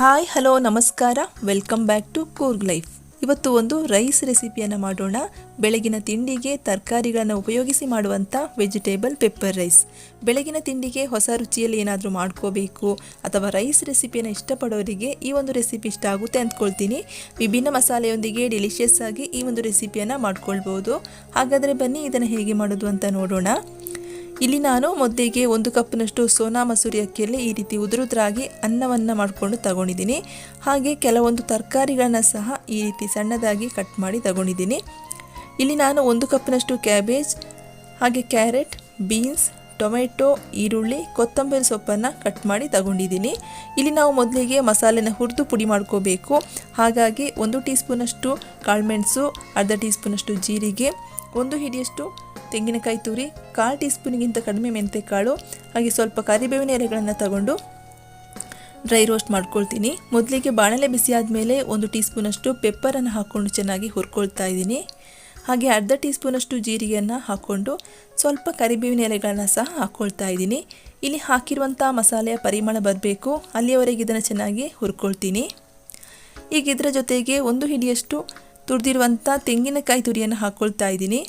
Hi hello ನಮಸ್ಕಾರ. Welcome back to Coorg life ಇವತ್ತು ಒಂದು ರೈಸ್ ರೆಸಿಪಿಯನ್ನು ಮಾಡೋಣ. ಬೆಳಗಿನ ತಿಂಡಿಗೆ ತರಕಾರಿಗಳನ್ನು ಉಪಯೋಗಿಸಿ ಮಾಡುವಂಥ ವೆಜಿಟೇಬಲ್ ಪೆಪ್ಪರ್ ರೈಸ್ ಬೆಳಗಿನ ತಿಂಡಿಗೆ ಹೊಸ ರುಚಿಯಲ್ಲಿ ಏನಾದರೂ ಮಾಡ್ಕೋಬೇಕು ಅಥವಾ ರೈಸ್ ರೆಸಿಪಿಯನ್ನು ಇಷ್ಟಪಡೋರಿಗೆ ಈ ಒಂದು ರೆಸಿಪಿ ಇಷ್ಟ ಆಗುತ್ತೆ ಅಂದ್ಕೊಳ್ತೀನಿ. ವಿಭಿನ್ನ ಮಸಾಲೆಯೊಂದಿಗೆ ಡೆಲಿಷಿಯಸ್ ಆಗಿ ಈ ಒಂದು ರೆಸಿಪಿಯನ್ನು ಮಾಡ್ಕೊಳ್ಬೋದು. ಹಾಗಾದರೆ ಬನ್ನಿ ಇದನ್ನು ಹೇಗೆ ಮಾಡೋದು ಅಂತ ನೋಡೋಣ. ಇಲ್ಲಿ ನಾನು ಮೊದಲಿಗೆ ಒಂದು ಕಪ್ನಷ್ಟು ಸೋನಾ ಮಸೂರಿ ಅಕ್ಕಿಯಲ್ಲಿ ಈ ರೀತಿ ಉದುರುದ್ರಾಗಿ ಅನ್ನವನ್ನು ಮಾಡಿಕೊಂಡು ತಗೊಂಡಿದ್ದೀನಿ. ಹಾಗೆ ಕೆಲವೊಂದು ತರಕಾರಿಗಳನ್ನು ಸಹ ಈ ರೀತಿ ಸಣ್ಣದಾಗಿ ಕಟ್ ಮಾಡಿ ತಗೊಂಡಿದ್ದೀನಿ. ಇಲ್ಲಿ ನಾನು ಒಂದು ಕಪ್ನಷ್ಟು ಕ್ಯಾಬೇಜ್, ಹಾಗೆ ಕ್ಯಾರೆಟ್, ಬೀನ್ಸ್, ಟೊಮೆಟೊ, ಈರುಳ್ಳಿ, ಕೊತ್ತಂಬರಿ ಸೊಪ್ಪನ್ನು ಕಟ್ ಮಾಡಿ ತಗೊಂಡಿದ್ದೀನಿ. ಇಲ್ಲಿ ನಾವು ಮೊದಲಿಗೆ ಮಸಾಲೆನ ಹುರಿದು ಪುಡಿ ಮಾಡ್ಕೋಬೇಕು. ಹಾಗಾಗಿ ಒಂದು ಟೀ ಸ್ಪೂನಷ್ಟು ಕಾಳುಮೆಣಸು, ಅರ್ಧ ಟೀ ಸ್ಪೂನಷ್ಟು ಜೀರಿಗೆ, ಒಂದು ಹಿಡಿಯಷ್ಟು ತೆಂಗಿನಕಾಯಿ ತುರಿ, ಕಾಲು ಟೀ ಸ್ಪೂನಿಗಿಂತ ಕಡಿಮೆ ಮೆಂತೆಕಾಳು, ಹಾಗೆ ಸ್ವಲ್ಪ ಕರಿಬೇವಿನ ಎಲೆಗಳನ್ನು ತಗೊಂಡು ಡ್ರೈ ರೋಸ್ಟ್ ಮಾಡ್ಕೊಳ್ತೀನಿ. ಮೊದಲಿಗೆ ಬಾಣಲೆ ಬಿಸಿ ಆದಮೇಲೆ ಒಂದು ಟೀ ಸ್ಪೂನಷ್ಟು ಪೆಪ್ಪರನ್ನು ಹಾಕ್ಕೊಂಡು ಚೆನ್ನಾಗಿ ಹುರ್ಕೊಳ್ತಾ ಇದ್ದೀನಿ. ಹಾಗೆ ಅರ್ಧ ಟೀ ಸ್ಪೂನಷ್ಟು ಜೀರಿಗೆಯನ್ನು ಹಾಕ್ಕೊಂಡು ಸ್ವಲ್ಪ ಕರಿಬೇವಿನ ಎಲೆಗಳನ್ನು ಸಹ ಹಾಕ್ಕೊಳ್ತಾ ಇದ್ದೀನಿ. ಇಲ್ಲಿ ಹಾಕಿರುವಂಥ ಮಸಾಲೆಯ ಪರಿಮಳ ಬರಬೇಕು. ಅಲ್ಲಿಯವರೆಗೆ ಇದನ್ನು ಚೆನ್ನಾಗಿ ಹುರ್ಕೊಳ್ತೀನಿ. ಈಗ ಇದರ ಜೊತೆಗೆ ಒಂದು ಹಿಡಿಯಷ್ಟು ತುರಿದಿರುವಂಥ ತೆಂಗಿನಕಾಯಿ ತುರಿಯನ್ನು ಹಾಕ್ಕೊಳ್ತಾ ಇದ್ದೀನಿ.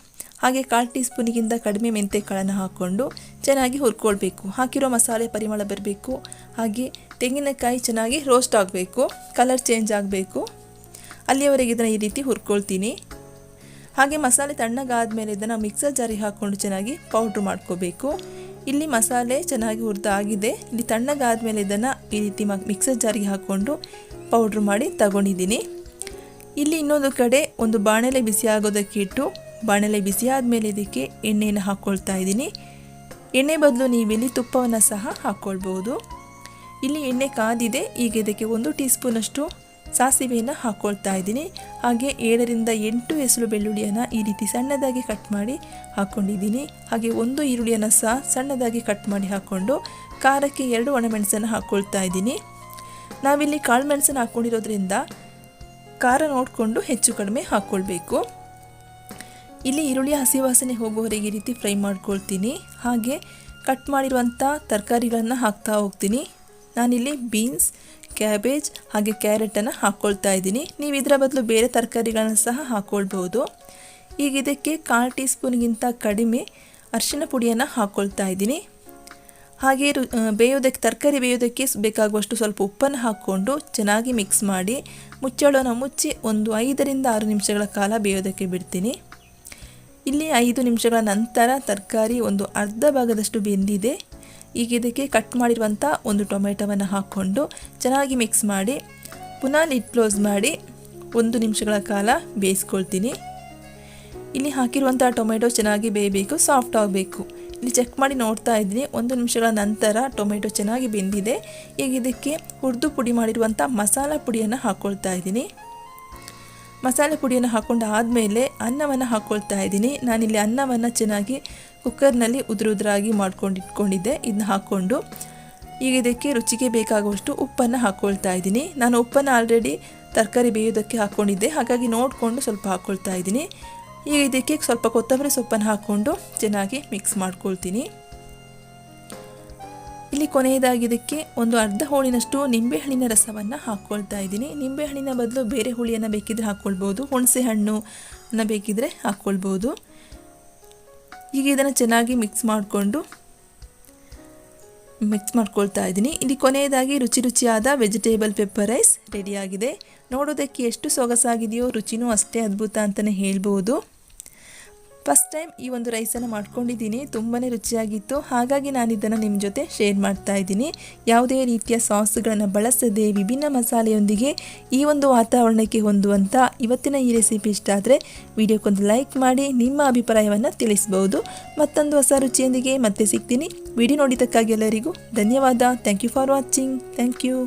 ಹಾಗೆ ಕಾಲು ಟೀ ಸ್ಪೂನಿಗಿಂತ ಕಡಿಮೆ ಮೆಂತೆಕಾಳನ್ನು ಹಾಕ್ಕೊಂಡು ಚೆನ್ನಾಗಿ ಹುರ್ಕೊಳ್ಬೇಕು. ಹಾಕಿರೋ ಮಸಾಲೆ ಪರಿಮಳ ಬರಬೇಕು. ಹಾಗೆ ತೆಂಗಿನಕಾಯಿ ಚೆನ್ನಾಗಿ ರೋಸ್ಟ್ ಆಗಬೇಕು. ಕಲರ್ ಚೇಂಜ್ ಆಗಬೇಕು. ಅಲ್ಲಿಯವರೆಗೆ ಇದನ್ನು ಈ ರೀತಿ ಹುರ್ಕೊಳ್ತೀನಿ. ಹಾಗೆ ಮಸಾಲೆ ತಣ್ಣಗಾದ ಮೇಲೆ ಇದನ್ನು ಮಿಕ್ಸರ್ ಜಾರಿ ಹಾಕ್ಕೊಂಡು ಚೆನ್ನಾಗಿ ಪೌಡ್ರ್ ಮಾಡ್ಕೋಬೇಕು. ಇಲ್ಲಿ ಮಸಾಲೆ ಚೆನ್ನಾಗಿ ಹುರಿದಾಗಿದೆ. ಇಲ್ಲಿ ತಣ್ಣಗಾದ ಮೇಲೆ ಇದನ್ನು ಈ ರೀತಿ ಮಿಕ್ಸರ್ ಜಾರಿಗೆ ಹಾಕ್ಕೊಂಡು ಪೌಡ್ರ್ ಮಾಡಿ ತಗೊಂಡಿದ್ದೀನಿ. ಇಲ್ಲಿ ಇನ್ನೊಂದು ಕಡೆ ಒಂದು ಬಾಣಲೆ ಬಿಸಿ ಆಗೋದಕ್ಕೆ ಇಟ್ಟು ಬಾಣಲೆ ಬಿಸಿ ಆದಮೇಲೆ ಇದಕ್ಕೆ ಎಣ್ಣೆಯನ್ನು ಹಾಕ್ಕೊಳ್ತಾ ಇದ್ದೀನಿ. ಎಣ್ಣೆ ಬದಲು ನೀವಿಲ್ಲಿ ತುಪ್ಪವನ್ನು ಸಹ ಹಾಕ್ಕೊಳ್ಬೋದು. ಇಲ್ಲಿ ಎಣ್ಣೆ ಕಾದಿದೆ, ಈಗ ಇದಕ್ಕೆ ಒಂದು ಟೀ ಸ್ಪೂನಷ್ಟು ಸಾಸಿವೆಯನ್ನು ಹಾಕ್ಕೊಳ್ತಾ ಇದ್ದೀನಿ. ಹಾಗೆ ಏಳರಿಂದ ಎಂಟು ಹೆಸರು ಬೆಳ್ಳುಳ್ಳಿಯನ್ನು ಈ ರೀತಿ ಸಣ್ಣದಾಗಿ ಕಟ್ ಮಾಡಿ ಹಾಕ್ಕೊಂಡಿದ್ದೀನಿ. ಹಾಗೆ ಒಂದು ಈರುಳ್ಳಿಯನ್ನು ಸಹ ಸಣ್ಣದಾಗಿ ಕಟ್ ಮಾಡಿ ಹಾಕ್ಕೊಂಡು ಖಾರಕ್ಕೆ ಎರಡು ಒಣಮೆಣಸನ್ನು ಹಾಕ್ಕೊಳ್ತಾ ಇದ್ದೀನಿ. ನಾವಿಲ್ಲಿ ಕಾಳು ಮೆಣಸನ್ನು ಹಾಕ್ಕೊಂಡಿರೋದ್ರಿಂದ ಖಾರ ನೋಡಿಕೊಂಡು ಹೆಚ್ಚು ಕಡಿಮೆ ಹಾಕ್ಕೊಳ್ಬೇಕು. ಇಲ್ಲಿ ಈರುಳ್ಳಿ, ಹಸಿ ವಾಸನೆ ಹೋಗುವವರೆಗೆ ಈ ರೀತಿ ಫ್ರೈ ಮಾಡ್ಕೊಳ್ತೀನಿ. ಹಾಗೆ ಕಟ್ ಮಾಡಿರುವಂಥ ತರಕಾರಿಗಳನ್ನು ಹಾಕ್ತಾ ಹೋಗ್ತೀನಿ. ನಾನಿಲ್ಲಿ ಬೀನ್ಸ್, ಕ್ಯಾಬೇಜ್ ಹಾಗೆ ಕ್ಯಾರೆಟನ್ನು ಹಾಕ್ಕೊಳ್ತಾ ಇದ್ದೀನಿ. ನೀವು ಇದರ ಬದಲು ಬೇರೆ ತರಕಾರಿಗಳನ್ನು ಸಹ ಹಾಕ್ಕೊಳ್ಬೋದು ಈಗ ಇದಕ್ಕೆ ಕಾಲು ಟೀ ಸ್ಪೂನ್ಗಿಂತ ಕಡಿಮೆ ಅರಿಶಿನ ಪುಡಿಯನ್ನು ಹಾಕ್ಕೊಳ್ತಾ ಇದ್ದೀನಿ. ಹಾಗೆ ರು ಬೇಯೋದಕ್ಕೆ, ತರಕಾರಿ ಬೇಯೋದಕ್ಕೆ ಬೇಕಾಗುವಷ್ಟು ಸ್ವಲ್ಪ ಉಪ್ಪನ್ನು ಹಾಕ್ಕೊಂಡು ಚೆನ್ನಾಗಿ ಮಿಕ್ಸ್ ಮಾಡಿ ಮುಚ್ಚಳನ ಮುಚ್ಚಿ ಒಂದು ಐದರಿಂದ ಆರು ನಿಮಿಷಗಳ ಕಾಲ ಬೇಯೋದಕ್ಕೆ ಬಿಡ್ತೀನಿ. ಇಲ್ಲಿ ಐದು ನಿಮಿಷಗಳ ನಂತರ ತರಕಾರಿ ಒಂದು ಅರ್ಧ ಭಾಗದಷ್ಟು ಬೆಂದಿದೆ. ಈಗ ಇದಕ್ಕೆ ಕಟ್ ಮಾಡಿರುವಂಥ ಒಂದು ಟೊಮೆಟೊವನ್ನು ಹಾಕ್ಕೊಂಡು ಚೆನ್ನಾಗಿ ಮಿಕ್ಸ್ ಮಾಡಿ, ಪುನಃ ಲಿಡ್ ಕ್ಲೋಸ್ ಮಾಡಿ ಒಂದು ನಿಮಿಷಗಳ ಕಾಲ ಬೇಯಿಸ್ಕೊಳ್ತೀನಿ. ಇಲ್ಲಿ ಹಾಕಿರುವಂಥ ಟೊಮೆಟೊ ಚೆನ್ನಾಗಿ ಬೇಯಬೇಕು ಸಾಫ್ಟ್ ಆಗಬೇಕು. ಇಲ್ಲಿ ಚೆಕ್ ಮಾಡಿ ನೋಡ್ತಾ ಇದ್ದೀನಿ. ಒಂದು ನಿಮಿಷಗಳ ನಂತರ ಟೊಮೆಟೊ ಚೆನ್ನಾಗಿ ಬೆಂದಿದೆ. ಈಗ ಇದಕ್ಕೆ ಹುರಿದು ಪುಡಿ ಮಾಡಿರುವಂಥ ಮಸಾಲ ಪುಡಿಯನ್ನು ಹಾಕ್ಕೊಳ್ತಾ ಇದ್ದೀನಿ. ಮಸಾಲೆ ಪುಡಿಯನ್ನು ಹಾಕ್ಕೊಂಡು ಆದಮೇಲೆ ಅನ್ನವನ್ನು ಹಾಕ್ಕೊಳ್ತಾ ಇದ್ದೀನಿ. ನಾನಿಲ್ಲಿ ಅನ್ನವನ್ನು ಚೆನ್ನಾಗಿ ಕುಕ್ಕರ್ನಲ್ಲಿ ಉದುರುದ್ರಾಗಿ ಮಾಡ್ಕೊಂಡು ಇಟ್ಕೊಂಡಿದ್ದೆ. ಇದನ್ನ ಹಾಕ್ಕೊಂಡು ಈಗ ಇದಕ್ಕೆ ರುಚಿಗೆ ಬೇಕಾಗುವಷ್ಟು ಉಪ್ಪನ್ನು ಹಾಕ್ಕೊಳ್ತಾ ಇದ್ದೀನಿ. ನಾನು ಉಪ್ಪನ್ನು ಆಲ್ರೆಡಿ ತರಕಾರಿ ಬೇಯೋದಕ್ಕೆ ಹಾಕ್ಕೊಂಡಿದ್ದೆ ಹಾಗಾಗಿ ನೋಡಿಕೊಂಡು ಸ್ವಲ್ಪ ಹಾಕ್ಕೊಳ್ತಾ ಇದ್ದೀನಿ. ಈಗ ಇದಕ್ಕೆ ಸ್ವಲ್ಪ ಕೊತ್ತಂಬರಿ ಸೊಪ್ಪನ್ನು ಹಾಕ್ಕೊಂಡು ಚೆನ್ನಾಗಿ ಮಿಕ್ಸ್ ಮಾಡ್ಕೊಳ್ತೀನಿ. ಇಲ್ಲಿ ಕೊನೆಯದಾಗಿ ಇದಕ್ಕೆ ಒಂದು ಅರ್ಧ ಹೋಳಿನಷ್ಟು ನಿಂಬೆಹಣ್ಣಿನ ರಸವನ್ನು ಹಾಕ್ಕೊಳ್ತಾ ಇದ್ದೀನಿ. ನಿಂಬೆಹಣ್ಣಿನ ಬದಲು ಬೇರೆ ಹುಳಿಯನ್ನು ಬೇಕಿದ್ರೆ ಹಾಕ್ಕೊಳ್ಬೋದು ಹುಣಸೆ ಹಣ್ಣು ಬೇಕಿದ್ರೆ ಹಾಕ್ಕೊಳ್ಬೋದು ಈಗ ಇದನ್ನು ಚೆನ್ನಾಗಿ ಮಿಕ್ಸ್ ಮಾಡಿಕೊಂಡು ಮಿಕ್ಸ್ ಮಾಡ್ಕೊಳ್ತಾ ಇದ್ದೀನಿ. ಇಲ್ಲಿ ಕೊನೆಯದಾಗಿ ರುಚಿ ರುಚಿಯಾದ ವೆಜಿಟೇಬಲ್ ಪೆಪ್ಪರ್ ರೈಸ್ ರೆಡಿಯಾಗಿದೆ ನೋಡೋದಕ್ಕೆ ಎಷ್ಟು ಸೊಗಸಾಗಿದೆಯೋ ರುಚಿನೂ ಅಷ್ಟೇ ಅದ್ಭುತ ಅಂತಲೇ ಹೇಳ್ಬೋದು. ಫಸ್ಟ್ ಟೈಮ್ ಈ ಒಂದು ರೈಸನ್ನು ಮಾಡ್ಕೊಂಡಿದ್ದೀನಿ. ತುಂಬಾ ರುಚಿಯಾಗಿತ್ತು. ಹಾಗಾಗಿ ನಾನು ಇದನ್ನು ನಿಮ್ಮ ಜೊತೆ ಶೇರ್ ಮಾಡ್ತಾ ಇದ್ದೀನಿ. ಯಾವುದೇ ರೀತಿಯ ಸಾಸ್ಗಳನ್ನು ಬಳಸದೆ ವಿಭಿನ್ನ ಮಸಾಲೆಯೊಂದಿಗೆ ಈ ಒಂದು ವಾತಾವರಣಕ್ಕೆ ಹೊಂದುವಂಥ ಇವತ್ತಿನ ಈ ರೆಸಿಪಿ ಇಷ್ಟ ಆದರೆ ವಿಡಿಯೋಕ್ಕೊಂದು ಲೈಕ್ ಮಾಡಿ, ನಿಮ್ಮ ಅಭಿಪ್ರಾಯವನ್ನು ತಿಳಿಸಬಹುದು ಮತ್ತೊಂದು ಹೊಸ ರುಚಿಯೊಂದಿಗೆ ಮತ್ತೆ ಸಿಗ್ತೀನಿ. ವಿಡಿಯೋ ನೋಡಿದ್ದಕ್ಕಾಗಿ ಎಲ್ಲರಿಗೂ ಧನ್ಯವಾದ. Thank you for watching thank you